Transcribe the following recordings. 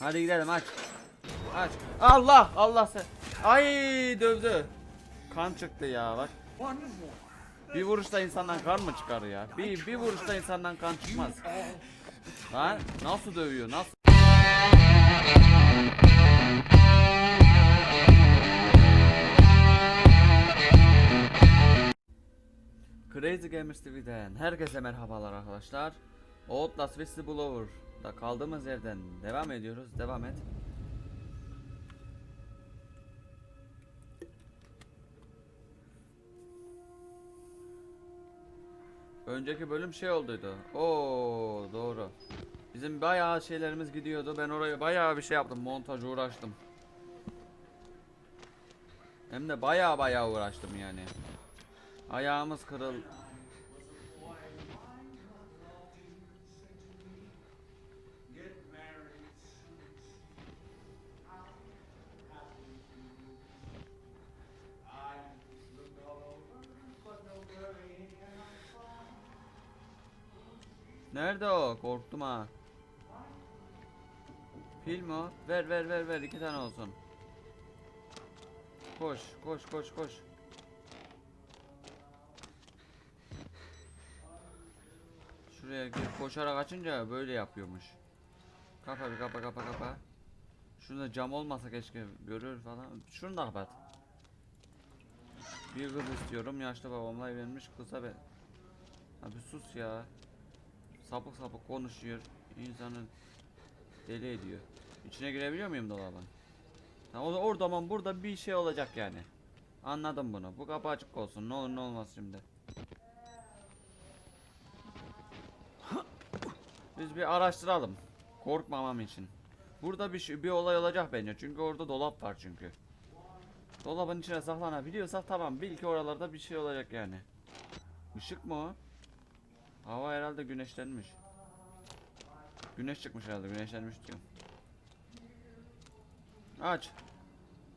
Hadi gidelim aç. Aç. Allah Allah sen. Ay dövdü. Kan çıktı ya bak. Bir vuruşta insandan kan mı çıkar ya? Bir bir vuruşta insandan kan çıkmaz. Lan nasıl dövüyor? Nasıl? Crazy Gamers TV'den herkese merhabalar arkadaşlar. Outlast Whistleblower'da kaldığımız yerden devam ediyoruz. Devam et. Önceki bölüm şey olduydu. Oo doğru. Bizim bayağı şeylerimiz gidiyordu. Ben oraya bayağı bir şey yaptım. Montaj uğraştım. Hem de bayağı bayağı uğraştım yani. Ayağımız kırıl. Nerede o? Korktum ha. Pil mi o? Ver ver ver ver iki tane olsun. Koş koş koş koş. Şuraya girip koşarak açınca böyle yapıyormuş. Kapa bir kapa kapa kapa. Şurada cam olmasa keşke görür falan. Şunu da kapat. Bir kız istiyorum. Yaşlı babamla evlenmiş kıza ben. Abi sus ya. Sapık sapık konuşuyor. İnsanı deli ediyor. İçine girebiliyor muyum dolabın? Ha, o orada ama burada bir şey olacak yani. Anladım bunu. Bu kapı açık olsun. Ne olur ne olmaz şimdi. Biz bir araştıralım. Korkmamam için. Burada bir şey, bir olay olacak bence. Çünkü orada dolap var çünkü. Dolabın içine saklanabiliyorsak tamam. Bil ki oralarda bir şey olacak yani. Işık mı o? Hava herhalde güneşlenmiş. Güneş çıkmış herhalde. Güneşlenmiş diyorum. Aç.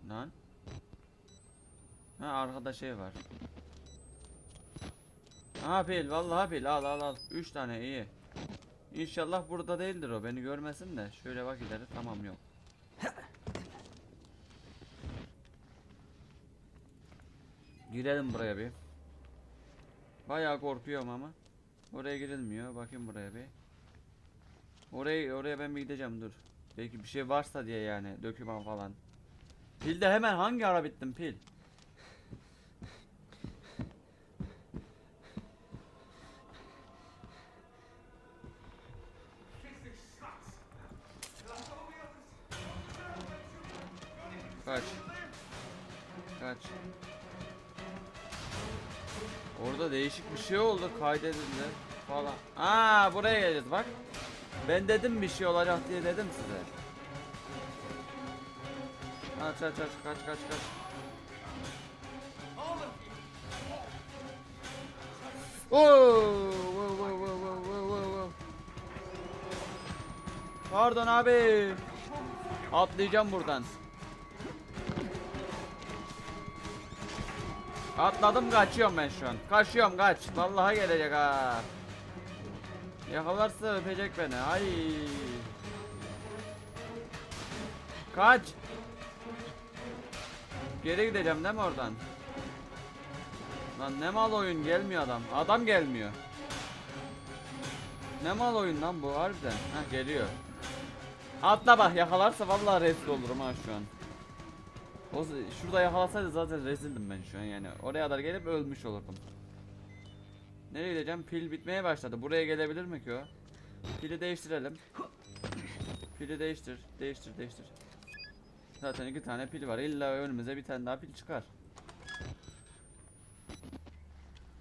Lan. Ha arkada şey var. Ha pil vallahi pil al al al. 3 tane iyi. İnşallah burada değildir o beni görmesin de. Şöyle bak ileri tamam yok. Girelim buraya bir. Bayağı korkuyorum ama. Oraya girilmiyor. Bakayım buraya bir. Oraya oraya ben bir gideceğim dur. Belki bir şey varsa diye yani döküman falan. Pilde hemen hangi ara bittim pil? Değişik bir şey oldu kaydedildi falan. Aa buraya geleceğiz bak. Ben dedim bir şey olacak diye dedim size. Aç aç aç kaç kaç kaç. Oo, wow, wow, wow, wow, wow. Pardon abi. Atlayacağım buradan. Atladım kaçıyorum ben şu an. Kaçıyorum kaç. Vallahi gelecek ha. Yakalarsa öpecek beni. Ay. Kaç. Geri gideceğim değil mi oradan? Lan ne mal oyun gelmiyor adam. Adam gelmiyor. Ne mal oyun lan bu harbiden. Heh geliyor. Atla bak yakalarsa vallahi rezil olurum ha şu an. O şurada yakalasaydı zaten rezildim ben şu an yani. Oraya kadar gelip ölmüş olurdum. Nereye gideceğim? Pil bitmeye başladı. Buraya gelebilir mi ki o? Pili değiştirelim. Pili değiştir. Değiştir, değiştir. Zaten iki tane pil var. İlla önümüze bir tane daha pil çıkar.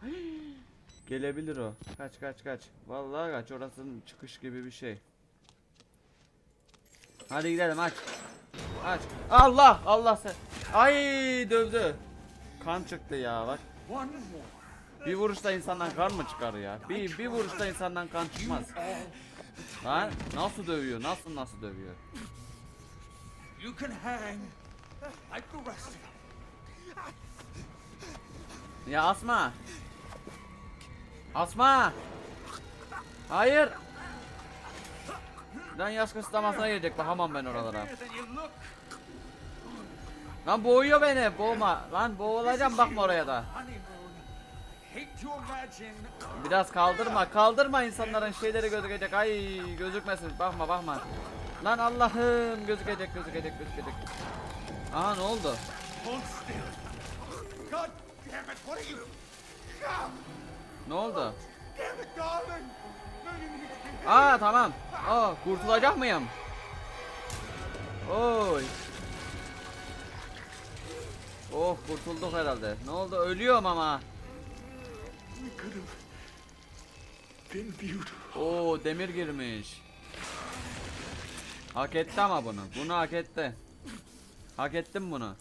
Gelebilir o. Kaç kaç kaç. Vallahi kaç. Orasının çıkış gibi bir şey. Hadi gidelim aç. Aç. Allah Allah sen. Ay dövdü. Kan çıktı ya bak. Bir vuruşta insandan kan mı çıkar ya? Bir bir vuruşta insandan kan çıkmaz. Lan nasıl dövüyor? Nasıl nasıl dövüyor? You can hang like the rest. Ya Asma. Asma. Hayır. Lan yaş kısıtlamasına gelecek bakamam ben oralara. Lan boğuyor beni boğma. Lan boğulacağım bakma oraya da. Biraz kaldırma kaldırma insanların şeyleri gözükecek. Ay gözükmesin bakma bakma. Lan Allah'ım gözükecek gözükecek gözükecek. Aha ne oldu? Ne oldu? Aa tamam. Aa kurtulacak mıyım? Oy. Oh kurtulduk herhalde. Ne oldu? Ölüyorum ama. Oo demir girmiş. Hak etti ama bunu. Bunu hak etti. Hak ettim bunu.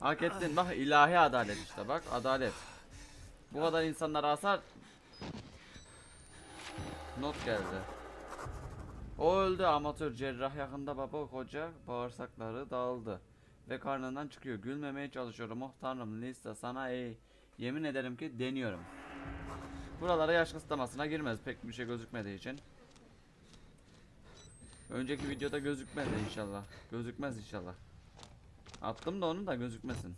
Hak ettin. Bak ilahi adalet işte bak adalet. Bu kadar insanlara hasar Not geldi. O öldü amatör cerrah yakında baba koca bağırsakları dağıldı ve karnından çıkıyor. Gülmemeye çalışıyorum. Oh tanrım Lisa sana ey yemin ederim ki deniyorum. Buralara yaş kısıtlamasına girmez pek bir şey gözükmediği için. Önceki videoda gözükmedi inşallah. Gözükmez inşallah. Attım da onu da gözükmesin.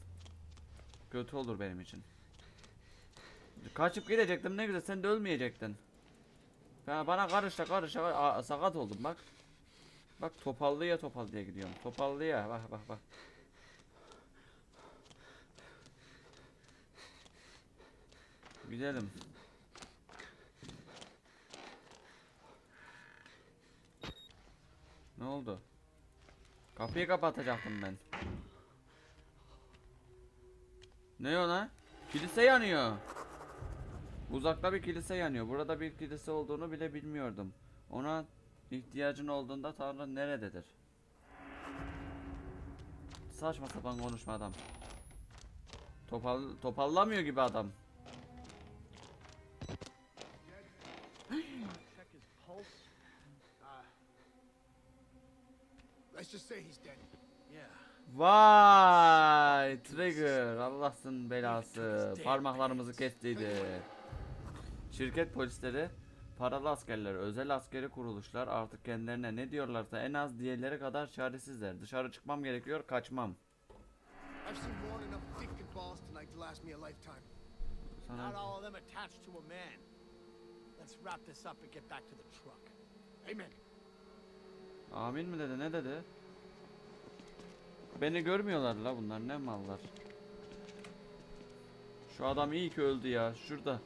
Kötü olur benim için. Kaçıp gidecektim ne güzel sen de ölmeyecektin. Ya bana karışta Aa, sakat oldum bak. Bak topallıya topallıya gidiyorum. Topallıya bak bak bak. Gidelim. Ne oldu? Kapıyı kapatacaktım ben. Ne o lan? Kilise yanıyor. Uzakta bir kilise yanıyor. Burada bir kilise olduğunu bile bilmiyordum. Ona ihtiyacın olduğunda Tanrı nerededir? Saçma sapan konuşma adam. Topal topallamıyor gibi adam. Vay Trigger Allah'ın belası parmaklarımızı kestiydi. Şirket polisleri paralı askerler özel askeri kuruluşlar artık kendilerine ne diyorlarsa en az diğerleri kadar çaresizler. Dışarı çıkmam gerekiyor kaçmam. Sana amin mi dedi ne dedi? Beni görmüyorlar la bunlar ne mallar. Şu adam iyi ki öldü ya şurada.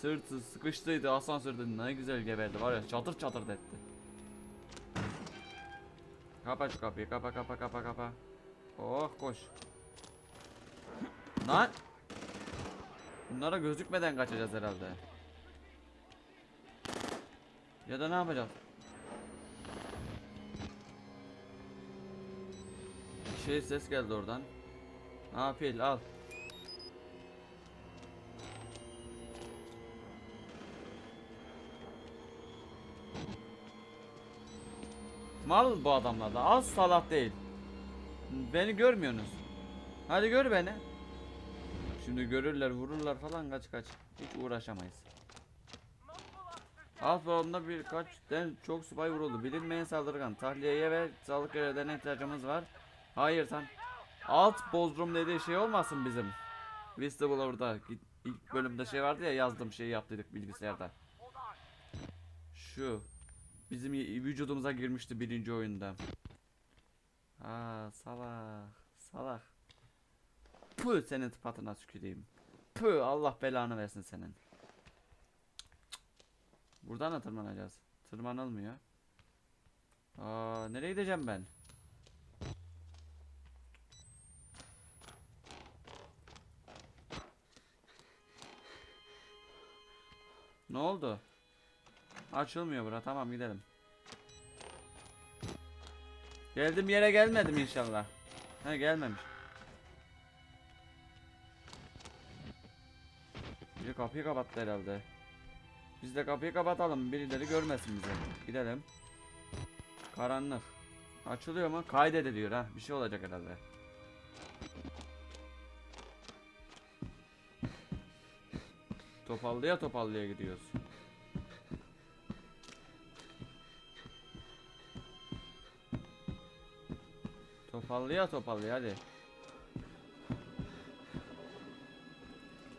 Sırtı sıkıştıydı asansörde ne güzel geberdi var ya çatır çatır etti. Kapa şu kapıyı kapa kapa kapa kapa. Oh koş. Lan. Bunlara gözükmeden kaçacağız herhalde. Ya da ne yapacağız? Şey ses geldi oradan. Ha pil al. Mal bu adamlar da az salak değil. Beni görmüyorsunuz. Hadi gör beni. Şimdi görürler vururlar falan kaç kaç. Hiç uğraşamayız. Alt balonda birkaç den çok subay vuruldu. Bilinmeyen saldırgan. Tahliyeye ve sağlık görevlerine ihtiyacımız var. Hayır sen. Alt Bodrum dediği şey olmasın bizim. Whistleblower'da ilk bölümde şey vardı ya yazdım şeyi yaptıydık bilgisayarda. Şu. Bizim vücudumuza girmişti birinci oyunda. Aa salak. Salak. Püh senin tıpatına tüküreyim. Püh Allah belanı versin senin. Buradan da tırmanacağız. Tırmanılmıyor. Aa nereye gideceğim ben? Ne oldu? Açılmıyor bura. Tamam gidelim. Geldim yere gelmedim inşallah. He gelmemiş. Bir kapıyı kapattı herhalde. Biz de kapıyı kapatalım. Birileri görmesin bizi. Gidelim. Karanlık. Açılıyor mu? Kaydediliyor ha. Bir şey olacak herhalde. Topallıya topallıya gidiyoruz. Topallaya topallaya hadi.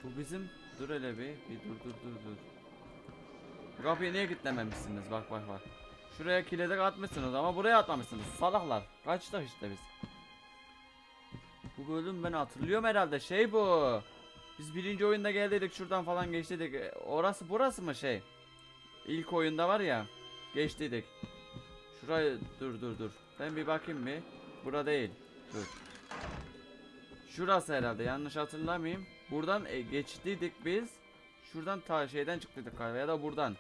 Bu bizim dur hele bir bir dur dur dur dur. Bu kapıyı niye kilitlememişsiniz bak bak bak. Şuraya kilide atmışsınız ama buraya atmamışsınız salaklar. Kaçtık işte biz. Bu bölüm ben hatırlıyorum herhalde şey bu. Biz birinci oyunda geldiydik şuradan falan geçtiydik. E, Orası burası mı şey? İlk oyunda var ya geçtiydik. Şurayı dur dur dur. Ben bir bakayım bir. Bura değil. Dur. Şurası herhalde yanlış hatırlamayayım. Buradan e, geçtiydik biz. Şuradan ta şeyden çıktıydık galiba ya da buradan.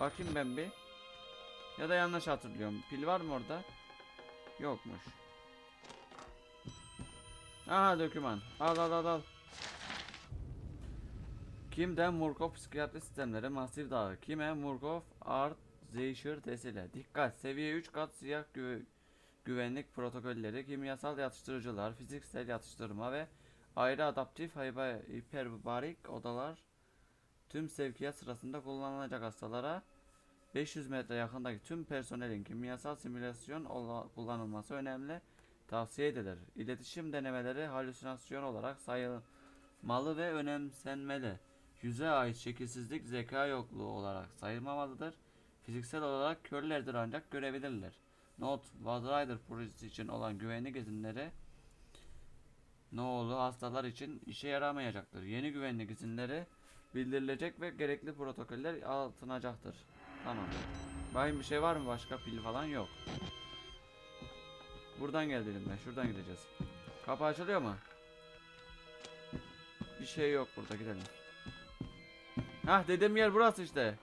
Bakayım ben bir. Ya da yanlış hatırlıyorum. Pil var mı orada? Yokmuş. Aha doküman. Al al al al. Kimden Murkoff psikiyatri sistemleri masif dağı. Kime Murkoff art Zeysher tesile. Dikkat seviye 3 kat siyah gü- güvenlik protokolleri, kimyasal yatıştırıcılar, fiziksel yatıştırma ve ayrı adaptif hiperbarik odalar tüm sevkiyat sırasında kullanılacak hastalara 500 metre yakındaki tüm personelin kimyasal simülasyon kullanılması önemli tavsiye edilir. İletişim denemeleri halüsinasyon olarak sayılmalı ve önemsenmeli. Yüze ait şekilsizlik zeka yokluğu olarak sayılmamalıdır. Fiziksel olarak körlerdir ancak görebilirler. Not, Wild Rider projesi için olan güvenlik izinleri Noğlu hastalar için işe yaramayacaktır. Yeni güvenlik izinleri bildirilecek ve gerekli protokoller alınacaktır. Tamam. Bayım bir şey var mı başka pil falan yok. Buradan gel dedim ben. Şuradan gideceğiz. Kapı açılıyor mu? Bir şey yok burada gidelim. Hah dediğim yer burası işte.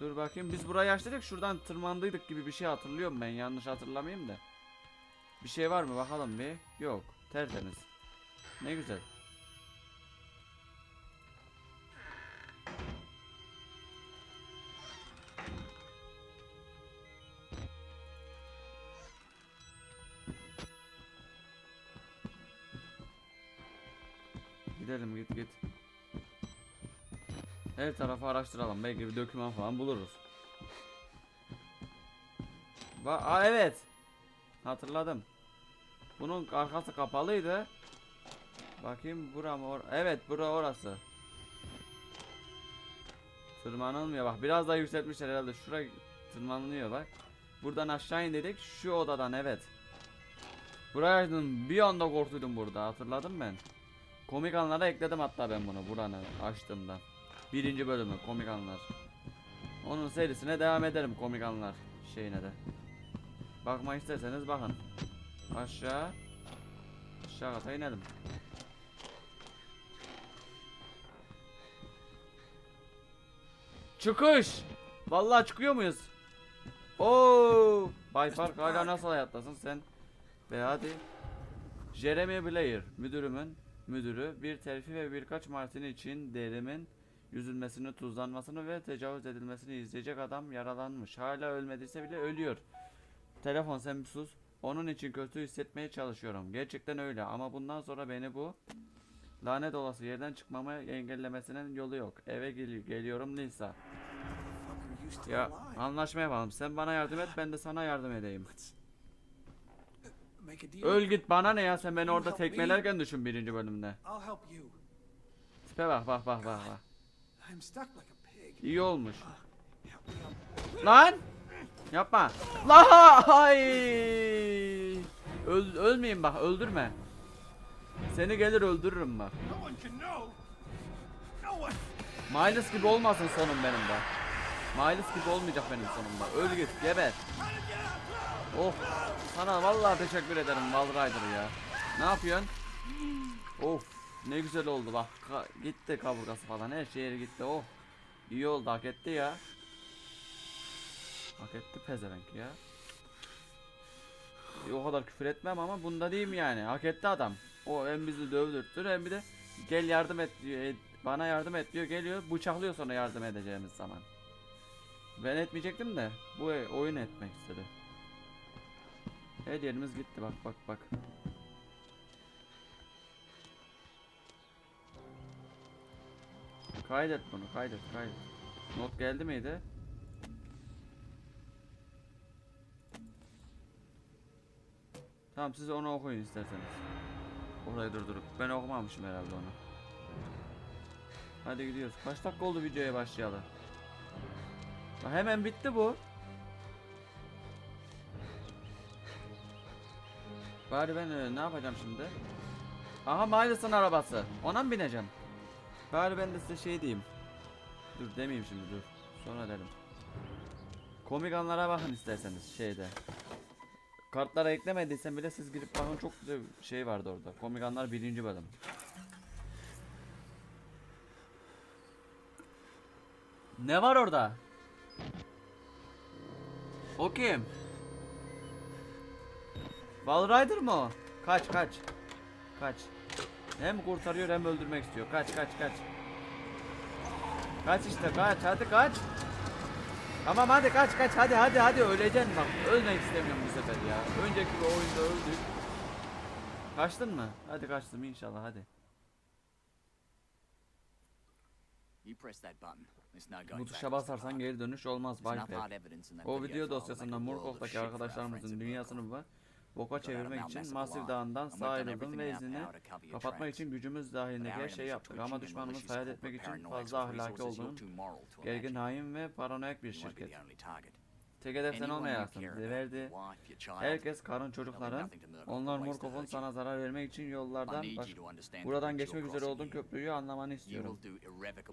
Dur bakayım biz burayı açtık şuradan tırmandıydık gibi bir şey hatırlıyorum ben yanlış hatırlamayayım da. Bir şey var mı bakalım bir. Yok tertemiz. Ne güzel. Gidelim git git. Her tarafı araştıralım. Belki bir doküman falan buluruz. Ba Aa, evet. Hatırladım. Bunun arkası kapalıydı. Bakayım bura mı or Evet bura orası. Tırmanılmıyor bak biraz daha yükseltmişler herhalde şuraya tırmanılıyor bak. Buradan aşağı in dedik şu odadan evet. Buraya açtım bir anda korktuydum burada hatırladım ben. Komik anlara ekledim hatta ben bunu buranı açtığımda. Birinci bölümü komik anlar. Onun serisine devam ederim komik anlar şeyine de. Bakma isterseniz bakın. Aşağı. Aşağı kata inelim. Çıkış. Vallahi çıkıyor muyuz? Oo! Bay Park hala nasıl hayattasın sen? Ve hadi. Jeremy Blair, müdürümün müdürü bir terfi ve birkaç martini için derimin yüzülmesini, tuzlanmasını ve tecavüz edilmesini izleyecek adam yaralanmış. Hala ölmediyse bile ölüyor. Telefon sen bir sus. Onun için kötü hissetmeye çalışıyorum. Gerçekten öyle ama bundan sonra beni bu lanet olası yerden çıkmamı engellemesinin yolu yok. Eve gel geliyorum Lisa. Ya anlaşma yapalım. Sen bana yardım et ben de sana yardım edeyim. Öl git bana ne ya sen beni orada tekmelerken düşün birinci bölümde. Tipe bak bak bak bak bak. İyi olmuş. Out. Lan! Yapma. La ay! Öl ölmeyin bak öldürme. Seni gelir öldürürüm bak. Miles gibi olmasın sonum benim bak. Miles gibi olmayacak benim sonumda. Öl git geber. Oh sana vallahi teşekkür ederim Wall Rider ya. Ne yapıyorsun? Of ne güzel oldu bak. Ka- gitti kaburgası falan her şey gitti. Oh iyi oldu hak etti ya. Hak etti pezevenk ya. E, o kadar küfür etmem ama bunda diyeyim yani. Hak etti adam. O hem bizi dövdürttür hem bir de gel yardım et diyor. e, bana yardım et diyor geliyor bıçaklıyor sonra yardım edeceğimiz zaman. Ben etmeyecektim de bu oyun etmek istedi. Her yerimiz gitti bak bak bak. Kaydet bunu kaydet kaydet. Not geldi miydi? Tamam siz onu okuyun isterseniz. Orayı durdurup. Ben okumamışım herhalde onu. Hadi gidiyoruz. Kaç dakika oldu videoya başlayalı? Ha, hemen bitti bu. Bari ben e, ne yapacağım şimdi? Aha Miles'ın arabası. Ona mı bineceğim? Bari ben de size şey diyeyim. Dur demeyeyim şimdi dur. Sonra derim. Komik anlara bakın isterseniz şeyde. Kartlara eklemediysen bile siz girip bakın çok güzel şey vardı orada. Komik anlar birinci bölüm. Ne var orada? O kim? Wall Rider mı? Kaç kaç. Kaç. Hem kurtarıyor hem öldürmek istiyor. Kaç kaç kaç. Kaç işte kaç hadi kaç. Tamam hadi kaç kaç hadi hadi hadi öleceksin bak. Ölmek istemiyorum bu sefer ya. Önceki bir oyunda öldük. Kaçtın mı? Hadi kaçtım inşallah hadi. You press that button. There's no going Bu tuşa basarsan geri dönüş olmaz Viper. O video dosyasında friends arkadaşlarımızın dünyasını var. Boka çevirmek için Massive Dağı'ndan sağ ayrıldım ve izini kapatmak için gücümüz dahilindeki her şeyi yaptık ama düşmanımız hayal etmek için fazla ahlaki resources olduğun you're too moral to gergin hain ve paranoyak bir şirket. Tek hedef sen olmayasın. Verdi. Herkes karın çocukların onlar you. sana zarar vermek için yollardan baş buradan geçmek üzere olduğun köprüyü anlamanı istiyorum.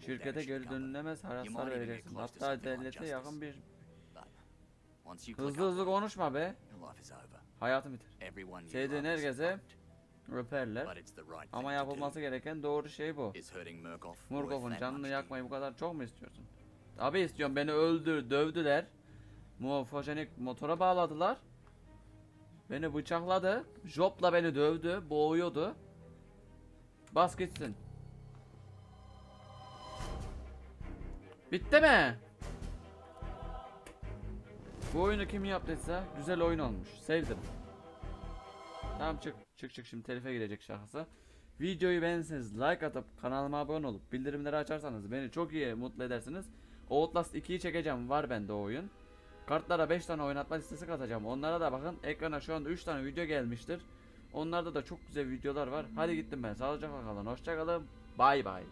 Şirkete geri dönülemez hasar vereceksin. Hatta devlete yakın bir hızlı hızlı konuşma be. Hayatı bitir. Sevdiğin herkese. Röperler. Ama yapılması gereken doğru şey bu. That canını yakmayı bu kadar çok mu istiyorsun? Tabi istiyorum. Beni öldür, dövdüler. Muafajenik motora bağladılar. Beni bıçakladı. Jopla beni dövdü, boğuyordu. Bas gitsin. Bitti mi? Bu oyunu kim yaptıysa güzel oyun olmuş. Sevdim. Tamam çık. Çık çık şimdi telife girecek şahısı. Videoyu beğenirseniz like atıp kanalıma abone olup bildirimleri açarsanız beni çok iyi mutlu edersiniz. Outlast 2'yi çekeceğim var bende o oyun. Kartlara 5 tane oynatma listesi katacağım. Onlara da bakın ekrana şu anda 3 tane video gelmiştir. Onlarda da çok güzel videolar var. Hadi gittim ben. Sağlıcakla kalın. Hoşça kalın. Bay bay.